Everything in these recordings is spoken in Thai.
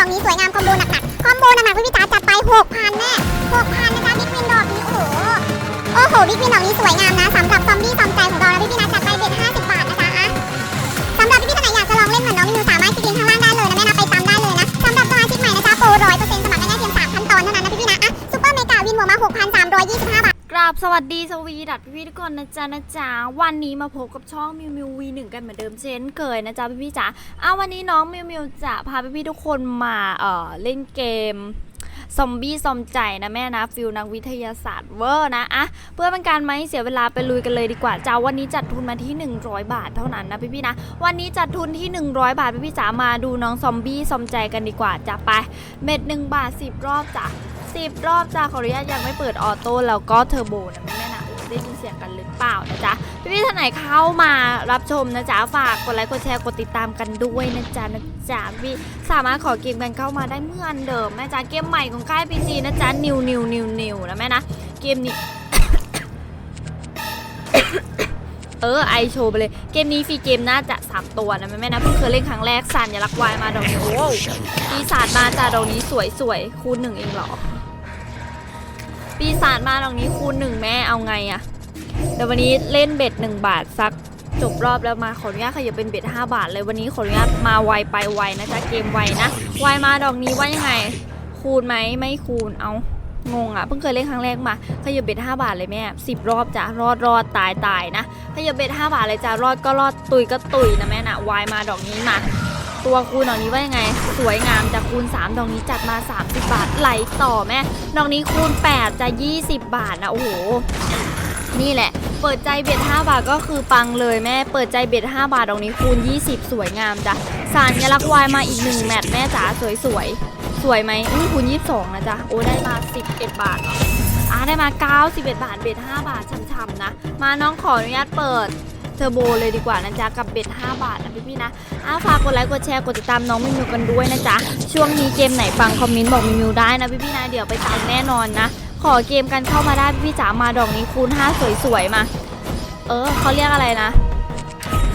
ดองนี้สวยงามคอมโบหนักๆ คอมโบหนักๆพี่จ๋าจัดไป6,000แน่6,000นะคะบิ๊กวินดอกนี้โอ้โห โอ้โหบิ๊กวินดอกนี้สวยงามนะสำหรับซอมบี้ซอมใจของเรานะพี่ๆนะจัดไปเด็ด50บา ราบสวัสดีสวีดัดพี่ๆทุกคนนะจ๊ะนะจ๊ะวันนี้มาพบกับช่องมิวมิววีหนึ่งกันเหมือนเดิมเช่นเคยนะจ๊ะพี่ๆจ๋าอ้าววันนี้น้องมิวมิวจะพาพี่ๆทุกคนมาเอ่อเล่นเกม ซอมบี้ซอมใจนะแม่นะฟิลนักวิทยาศาสตร์เวอร์นะอะเพื่อเป็นการไม่เสียเวลาไปลุยกันเลยดีกว่าจ้าวันนี้จัดทุนมาที่ 100 บาทเท่านั้นนะพี่ๆนะ วันนี้จัดทุนที่ 100 บาทพี่ๆจ๋ามาดูน้องซอมบี้ซอมใจกันดีกว่าจ้ะไปเม็ดหนึ่งบาท 10 รอบจ้ะสิบรอบจ้าขออนุญาตยังไม่เปิดออโต้แล้วก็เทอร์โบนะ ได้ยินเสียงกันหรือเปล่านะจ๊ะพี่พี่ๆท่านไหนเข้ามารับชมนะจ๊ะฝากกดไลค์กดแชร์กดติดตามกันด้วยนะจ๊ะนะจ๊ะพี่สามารถขอเกมกันเข้ามาได้เหมื่อนเดิมแม่จ๊ะเกมใหม่ของค่ายพีจีนะจ๊ะนิวนิวนิวนิวนะแม่นะเกมนี้เออไอโชว์ไปเลยเกมนี้ฟรีเกมน่าจะสามตัวนะแม่นะเพิ่งเคยเล่นครั้งแรกสันอย่ารักวายมาดอกนี้โอ้โหปีศาจมาจ้าดอกนี้สวยสวยๆคูณหนึ่งเองเหรอ ปีศาจมาตรงนี้คูณหนึ่งแม่เอาไงอะเดี๋ยววันนี้เล่นเบ็ดหนึ่งบาทสักจบรอบแล้วมาขออนุญาตขยับเป็นเบ็ดห้าบาทเลยวันนี้ขออนุญาตมาไวไปไวนะจ๊ะเกมไวนะไวมาดอกนี้ว่ายังไง คูณไหมไม่คูณเอางงอะเพิ่งเคยเล่นครั้งแรกมาขยับเบ็ดห้าบาทเลยแม่สิบรอบจ้ะรอดรอดตายตายนะขยับเบ็ดห้าบาทเลยจ้ะรอดก็รอดตุยก็ตุยนะแม่นะวายมาดอกนี้มา ตัวคูณดอกนี้ว่ายังไง สวยงามจากคูณ 3 ดอกนี้จัดมา 30 บาทไหลต่อแม่ดอกนี้คูณ 8 จะ 20 บาทนะโอ้โห นี่แหละ เปิดใจเบ็ด5บาทก็คือปังเลยแม่ เปิดใจเบ็ด5บาทดอกนี้คูณ 20 สวยงามจ้ะสารยลักวายมาอีก1แมตช์แม่จ๋าสวยสวยๆ สวยไหมอุ้ยคูณ 22 นะจ๊ะ โอ้ได้มา 11 บาทออะได้มา 91 บาทเบ็ด5บาทช่ำๆนะ มาน้องขออนุญาตเปิด เทอร์โบเลยดีกว่านะจ๊ะกับเบ็ด 5 บาทนะพี่ๆนะอ้าฝากกดไลค์กดแชร์กดติดตามน้องมิวมิวกันด้วยนะจ๊ะช่วงนี้เกมไหนฟังคอมเมนต์บอกมิวมิวได้นะพี่ๆนะเดี๋ยวไปตามแน่นอนนะ ขอเกมกันเข้ามาได้พี่ๆจ๋ามาดอกนี้คูณ5สวยๆมา เออเขาเรียกอะไรนะ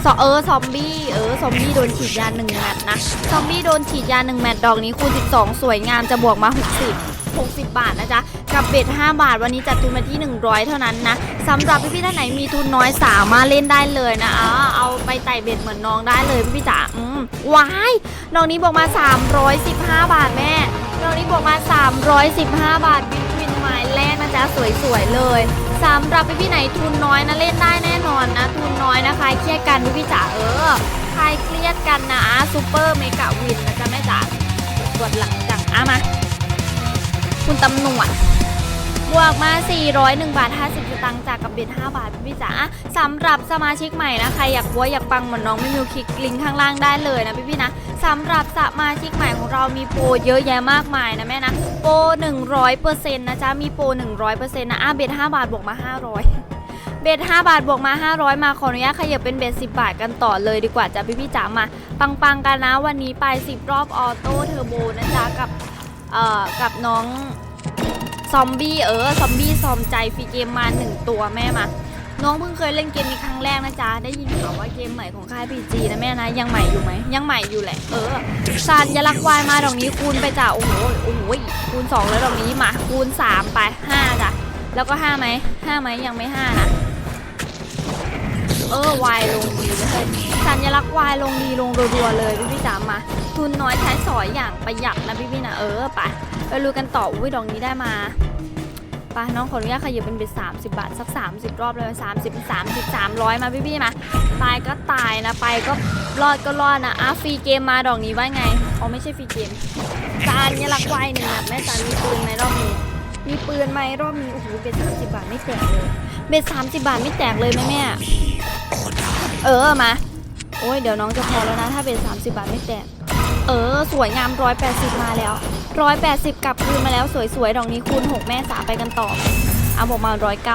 ซอเออซอมบี้เออซอมบี้โดนฉีดยาหนึ่งแมตช์นะซอมบี้โดนฉีดยาหนึ่งแมตช์ดอกนี้คูณ12 สวยงามจะบวกมา 60 60 บาทนะจ๊ะ กับเบ็ด 5 บาท วันนี้จัดทุนมาที่ 100 เท่านั้นนะสำหรับพี่ๆท่านไหนมีทุนน้อยสามารถเล่นได้เลยนะเอาเอาไปไต่เบ็ดเหมือนน้องได้เลยพี่ๆจ๋าอืมว้ายดอกนี้บวกมา 315 บาทแม่ดอกนี้บวกมา 315 บาทวินวินหมายแรกนะจ๊ะสวยๆเลยสำหรับพี่ๆไหนทุนน้อยนะเล่นได้แน่นอนนะ ทุนน้อยนะใครเครียดกันพี่ๆจ๋าเออใครเครียดกันนะซูเปอร์เมกะวินนะจ๊ะแม่จ๋ากดหลังจังอะมา คุณตำรวจบวกมา 401 บาท 50 สตางค์จากกับเบ็ด5บาทพี่จ๋าสำหรับสมาชิกใหม่นะใครอยากบัวอยากปังเหมือนน้องไม่มิวคลิกลิงก์ข้างล่างได้เลยนะพี่พี่นะสำหรับสมาชิกใหม่ของเรามีโปรเยอะแยะมากมายนะแม่นะ โปร 100%นะจ๊ะ มีโปร 100%นะอะเบ็ด5บาทบวกมา 500เบ็ด5บาท บวกมา 500 มาขออนุญาตขยับเป็นเบ็ด10 บาทกันต่อเลยดีกว่าจ้ะพี่พี่จ๋ามา ปังๆกันนะวันนี้ไป 10 รอบออโต้เทอร์โบนะจ๊ะกับ เอ่อกับน้องซอมบี้เออซอมบี้ซอมใจฟรีเกมมาหนึ่งตัวแม่มาน้องเพิ่งเคยเล่นเกมนี้ครั้งแรกนะจ๊ะ ได้ยินข่าวว่าเกมใหม่ของค่ายพีจีนะแม่นะ ยังใหม่อยู่ไหม ยังใหม่อยู่แหละ เออซานยาลักวายมาดอกนี้คูณไปจ้ะ โอ้โห โอ้โห คูณ 2 แล้วดอกนี้มาคูณ 3 ไป 5 จ้ะ แล้วก็ 5ไหม5ไหมยังไม่ 5 นะ เออวายลงดีเลยสัญลักษณ์วายลงดีลงรัวๆเลยพี่พี่จ๋ามา ทุนน้อยใช้สอยอย่างประหยัดนะพี่พี่นะเออไปไปรู้กันต่ออุ้ยดอกนี้ได้มาไปน้องขออนุญาตขยับเป็นเบ็ดสามสิบบาท สัก 30 รอบเลย30 30 300 มาพี่พี่ๆมา ตายก็ตายนะ ไปก็รอดก็รอดนะอะฟรีเกมมาดอกนี้ว่าไงอ๋อไม่ใช่ฟรีเกมจานยลักษณ์วายหนึ่งนัดแม่จานมีปืนไหมรอบนี้ มีปืนไหมรอบนี้โอ้โหเบ็ดสามสิบบาทไม่แตกเลยเบ็ดสามสิบบาทไม่แตกเลยแม่แม่ เออมา โอ้ยเดี๋ยวน้องจะพอแล้วนะ ถ้าเป็น 30 บาทไม่แตกเออ สวยงาม 180 มาแล้ว 180 กลับคืนมาแล้วสวยๆดอกนี้คูณ 6 แม่สาไปกันต่อเอาบอกมา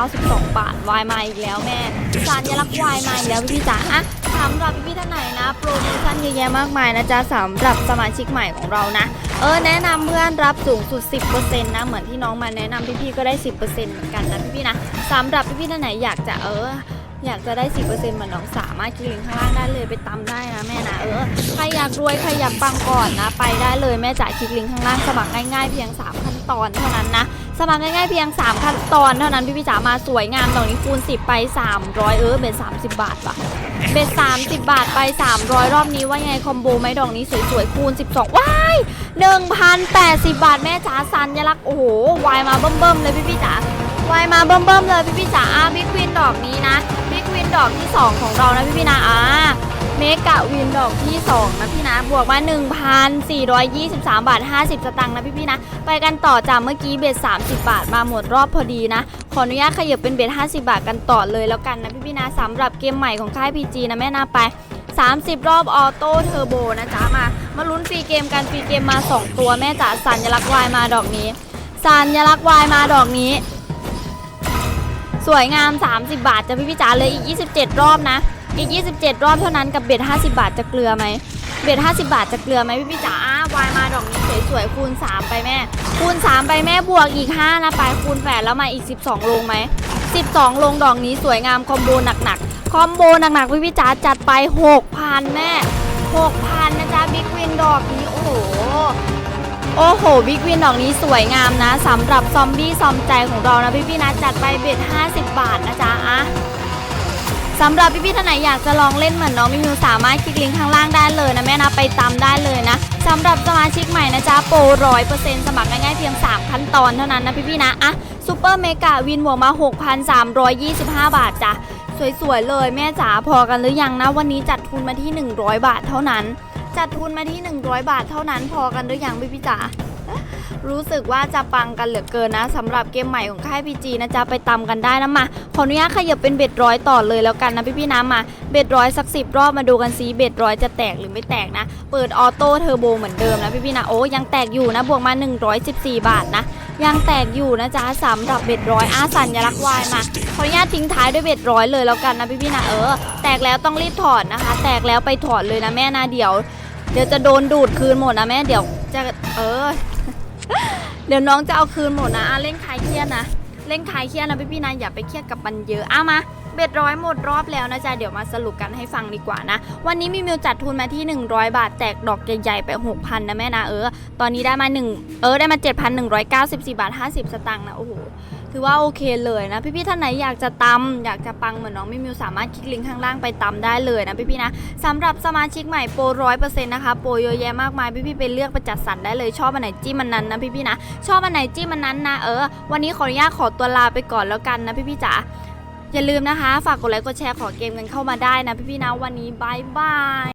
192 บาท วายมาอีกแล้วแม่สารยลักษณ์วายมาอีกแล้วพี่จ๋าอะสำหรับพี่ท่านไหนนะ โปรโมชั่นเยอะแยะมากมายนะจ๊ะสำหรับสมาชิกใหม่ของเรานะ เออ แนะนำเพื่อนรับสูงสุด 10%นะ เหมือนที่น้องมาแนะนำพี่ๆก็ได้ 10%เหมือนกันนะพี่ๆนะสำหรับพี่ๆท่านไหนอยากจะเออ อยากจะได้ 10%เหมือนน้องสามารถคลิกลิงก์ข้างล่างได้เลยไปตำได้นะแม่นะเออใครอยากรวยใครอยากปังก่อนนะ ไปได้เลยแม่จ๋าคลิกลิงก์ข้างล่างสมัครง่ายๆเพียง 3 ขั้นตอนเท่านั้นนะสมัครง่ายๆเพียง 3 ขั้นตอนเท่านั้นพี่พี่จ๋ามาสวยงามดอกนี้คูณ 10 ไป 300 เออเบ็ด30 บาทว่ะเบ็ด30 บาทไป 300 รอบนี้ว่ายังไงคอมโบไหมดอกนี้สวยๆคูณ 12 ว้าย 1,080 บาทแม่จ๋าสัญลักษณ์โอ้โหวายมาเบิ่มๆเลยพี่พี่จ๋าวายมาเบิ่มๆเลยพี่พี่จ๋าอะบิ๊กวินดอกนี้นะ ดอกที่ 2 ของเรานะพี่พี่นะอ่าเมกะวินดอกที่ 2 นะพี่นะ บวกมา 1,423 บาท 50 สตางค์นะพี่พี่นะ ไปกันต่อจากเมื่อกี้เบ็ด30 บาทมาหมดรอบพอดีนะ ขออนุญาตขยับเป็นเบ็ด50 บาทกันต่อเลยแล้วกันนะพี่พี่นะสำหรับเกมใหม่ของค่าย PG นะแม่นาไป 30 รอบออโต้เทอร์โบนะจ๊ะมา มาลุ้นฟรีเกมกันฟรีเกมมา 2 ตัวแม่จ๋าสัญลักษณ์วายมาดอกนี้สัญลักษณ์วายมาดอกนี้ สวยงาม 30 บาทจะพี่พี่จ๋าเลยอีก 27 รอบนะ อีก 27 รอบเท่านั้นกับเบ็ด50 บาทจะเกลือไหมเบ็ด50 บาทจะเกลือไหมพี่พี่จ๋าวายมาดอกนี้สวยๆคูณ 3 ไปแม่ คูณ 3 ไปแม่บวกอีก 5 นะไปคูณ 8 แล้วมาอีก 12 ลงไหม 12 ลงดอกนี้สวยงามคอมโบหนักๆ คอมโบหนักๆพี่พี่จ๋าจัดไป 6,000 แม่ 6,000 นะจ๊ะบิ๊กวินดอกนี้โอ้โห โอ้โหบิ๊กวินดอกนี้สวยงามนะสำหรับซอมบี้ซอมใจของเรานะพี่พี่นะจัดไปเบ็ด 50 บาทนะจ๊ะอะสำหรับพี่พี่ท่านไหนอยากจะลองเล่นเหมือนน้องมิวสามารถคลิกลิงก์ข้างล่างได้เลยนะแม่นะไปตามได้เลยนะสำหรับสมาชิกใหม่นะจ๊ะโปรร้อยเปอร์เซ็นต์สมัครง่ายๆเพียง 3 ขั้นตอนเท่านั้นนะพี่พี่นะอะซูเปอร์เมกาวินบวกมา 6,325 บาทจ้ะสวยๆเลยแม่จ๋าพอกันหรือยังนะวันนี้จัดทุนมาที่ 100 บาทเท่านั้น จัดทุนมาที่ 100 บาทเท่านั้นพอกันหรือยังพี่พี่จ๋ารู้สึกว่าจะปังกันเหลือเกินนะสำหรับเกมใหม่ของค่าย PG นะจ๊ะไปตำกันได้นะมาขออนุญาตขยับเป็นเบ็ดร้อยต่อเลยแล้วกันนะพี่พี่ๆนะมาเบ็ดร้อยสักสิบรอบมาดูกันซิเบ็ดร้อยจะแตกหรือไม่แตกนะ เปิดออโต้เทอร์โบเหมือนเดิมนะพี่พี่นะโอ้ยังแตกอยู่นะบวกมา 114 บาทนะ ยังแตกอยู่นะจ๊ะสำหรับเบ็ดร้อยอาสัญลักษณ์วายมาขออนุญาตทิ้งท้ายด้วยเบ็ดร้อยเลยแล้วกันนะพี่พี่นะเออแตกแล้วต้องรีบถอดนะคะ แตกแล้วไปถอดเลยนะแม่นะเดี๋ยว เดี๋ยวจะโดนดูดคืนหมดนะแม่เดี๋ยวจะเออ เดี๋ยวน้องจะเอาคืนหมดนะเล่นคลายเครียดนะเล่นคลายเครียดนะพี่พี่นะอย่าไปเครียดกับมันเยอะอะมาเบ็ดร้อยหมดรอบแล้วนะจ๊ะเดี๋ยวมาสรุปกันให้ฟังดีกว่านะ วันนี้มีมิวจัดทุนมาที่ 100 บาทแตกดอกใหญ่ๆไป 6,000 นะแม่นะเออ ตอนนี้ได้มา 1 เออได้มา 7,194 บาท 50 สตางค์นะโอ้โห ถือว่าโอเคเลยนะ พี่ๆท่านไหนอยากจะตำอยากจะปังเหมือนน้องมิมิวสามารถคลิกลิงก์ข้างล่างไปตำได้เลยนะพี่ๆนะสำหรับสมาชิกใหม่โปรร้อยเปอร์เซ็นต์นะคะโปรเยอะแยะมากมายพี่ๆไปเลือกไปจัดสรรได้เลยชอบอันไหนจิ้มมันนั้นนะพี่ๆนะชอบอันไหนจิ้มมันนั้นนะเออวันนี้ขออนุญาตขอตัวลาไปก่อนแล้วกันนะพี่ๆจ๋าอย่าลืมนะคะ ฝากกดไลค์กดแชร์ขอเกมกันเข้ามาได้นะพี่ๆนะวันนี้บายบาย